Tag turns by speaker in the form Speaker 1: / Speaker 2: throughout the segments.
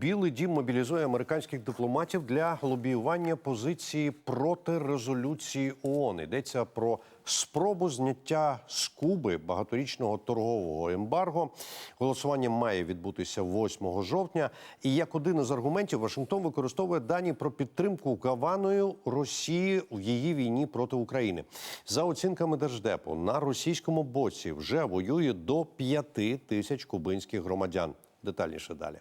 Speaker 1: Білий дім мобілізує американських дипломатів для лобіювання позиції проти резолюції ООН. Йдеться про спробу зняття з Куби багаторічного торгового ембарго. Голосування має відбутися 8 жовтня. І як один із аргументів Вашингтон використовує дані про підтримку Гаваною Росії у її війні проти України. За оцінками держдепу на російському боці вже воює до 5 тисяч кубинських громадян. Детальніше далі.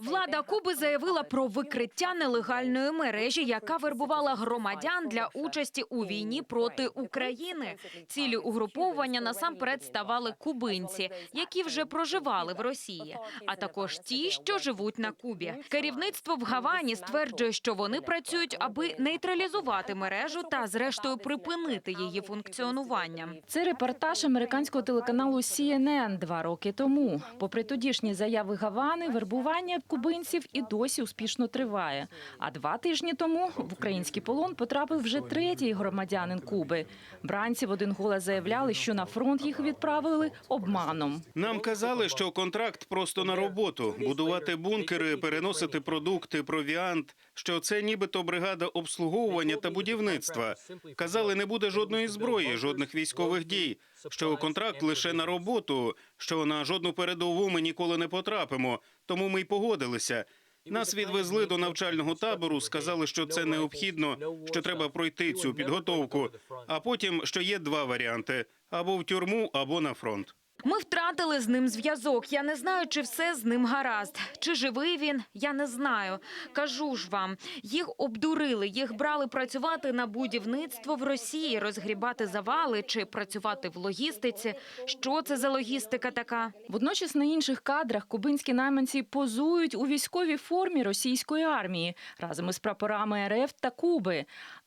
Speaker 2: Влада Куби заявила про викриття нелегальної мережі, яка вербувала громадян для участі у війні проти України. Цілі угруповування насамперед ставали кубинці, які вже проживали в Росії, а також ті, що живуть на Кубі. Керівництво в Гавані стверджує, що вони працюють, аби нейтралізувати мережу та, зрештою, припинити її функціонування.
Speaker 3: Це репортаж американського телеканалу CNN два роки тому. Попри тодішні заяви Гавани, вербування кубинців і досі успішно триває. А два тижні тому в український полон потрапив вже третій громадянин Куби. Бранці в один голос заявляли, що на фронт їх відправили обманом.
Speaker 4: Нам казали, що контракт просто на роботу будувати бункери, переносити продукти, провіант. Що це нібито бригада обслуговування та будівництва. Казали, не буде жодної зброї, жодних військових дій. Що контракт лише на роботу, що на жодну передову ми ніколи не потрапимо. Тому ми й погодилися. Нас відвезли до навчального табору, сказали, що це необхідно, що треба пройти цю підготовку. А потім що є два варіанти: або в тюрму, або на фронт.
Speaker 2: Ми втратили з ним зв'язок. Я не знаю, чи все з ним гаразд. Чи живий він? Я не знаю. Кажу ж вам, їх обдурили, їх брали працювати на будівництво в Росії, розгрібати завали чи працювати в логістиці. Що це за логістика така?
Speaker 3: Водночас на інших кадрах кубинські найманці позують у військовій формі російської армії разом із прапорами РФ та Куби.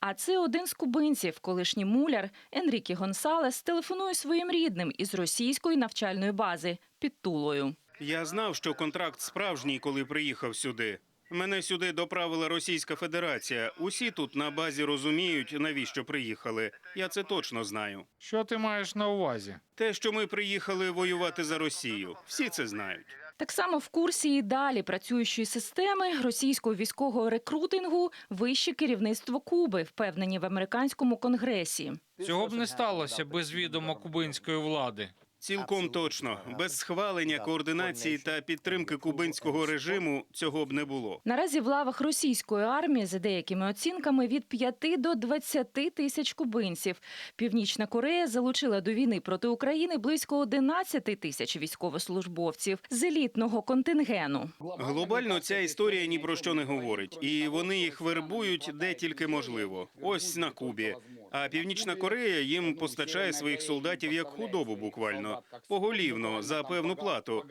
Speaker 3: А це один з кубинців, колишній муляр Енрікі Гонсалес, телефонує своїм рідним із російської навчальної бази під Тулою.
Speaker 4: Я знав, що контракт справжній, коли приїхав сюди. Мене сюди доправила Російська Федерація. Усі тут на базі розуміють, навіщо приїхали. Я це точно знаю.
Speaker 5: Що ти маєш на увазі?
Speaker 4: Те, що ми приїхали воювати за Росію, всі це знають.
Speaker 3: Так само в курсі і далі працюючої системи російського військового рекрутингу вище керівництво Куби, впевнені в американському конгресі.
Speaker 5: Цього б не сталося без відома кубинської влади.
Speaker 4: Цілком точно, без схвалення, координації та підтримки кубинського режиму цього б не було.
Speaker 3: Наразі в лавах російської армії, за деякими оцінками, від 5 до 20 тисяч кубинців. Північна Корея залучила до війни проти України близько 11 тисяч військовослужбовців з елітного контингену.
Speaker 4: Глобально ця історія ні про що не говорить, і вони їх вербують де тільки можливо. Ось на Кубі. А Північна Корея їм постачає своїх солдатів як худобу, буквально поголівно за певну плату.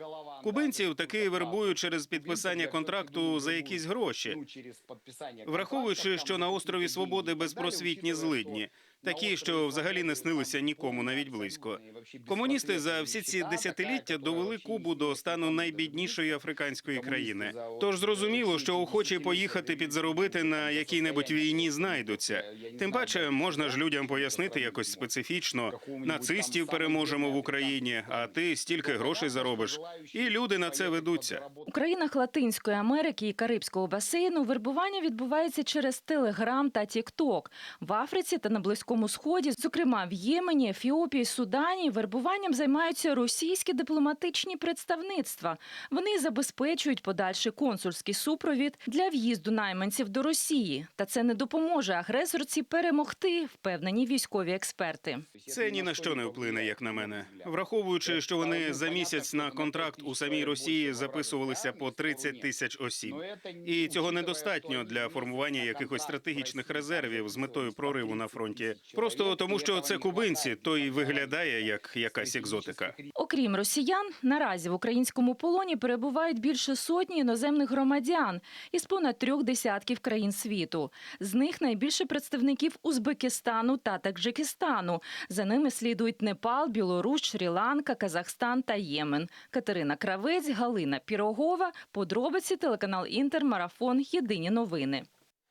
Speaker 4: Кубинців таки вербують через підписання контракту за якісь гроші. Враховуючи, що на острові Свободи безпросвітні злидні, такі, що взагалі не снилися нікому навіть близько. Комуністи за всі ці десятиліття довели Кубу до стану найбіднішої африканської країни. Тож зрозуміло, що охочі поїхати підзаробити на якій-небудь війні знайдуться. Тим паче можна ж людям пояснити якось специфічно. Нацистів переможемо в Україні, а ти стільки грошей заробиш. І люди на це ведуться.
Speaker 3: У країнах Латинської Америки і Карибського басейну вербування відбувається через Телеграм та Тікток. В Африці та на Близькому Сході, зокрема в Ємені, Ефіопії, Судані, вербуванням займаються російські дипломатичні представництва. Вони забезпечують подальший консульський супровід для в'їзду найманців до Росії. Та це не допоможе агресорці перемогти, впевнені військові експерти.
Speaker 4: Це ні на що не вплине, як на мене. Враховуючи, що вони за місяць на контракт у самій Росії записувалися по 30 тисяч осіб. І цього недостатньо для формування якихось стратегічних резервів з метою прориву на фронті. Просто тому, що це кубинці, то й виглядає як якась екзотика.
Speaker 3: Окрім росіян, наразі в українському полоні перебувають більше сотні іноземних громадян із понад трьох десятків країн світу. З них найбільше представників Узбекистану та Таджикистану. За ними слідують Непал, Білорусь, Шрі-Ланка, Казахстан та Ємен. Катерина Кравець, Галина Пірогова. Подробиці телеканал Інтер, Марафон. Єдині новини.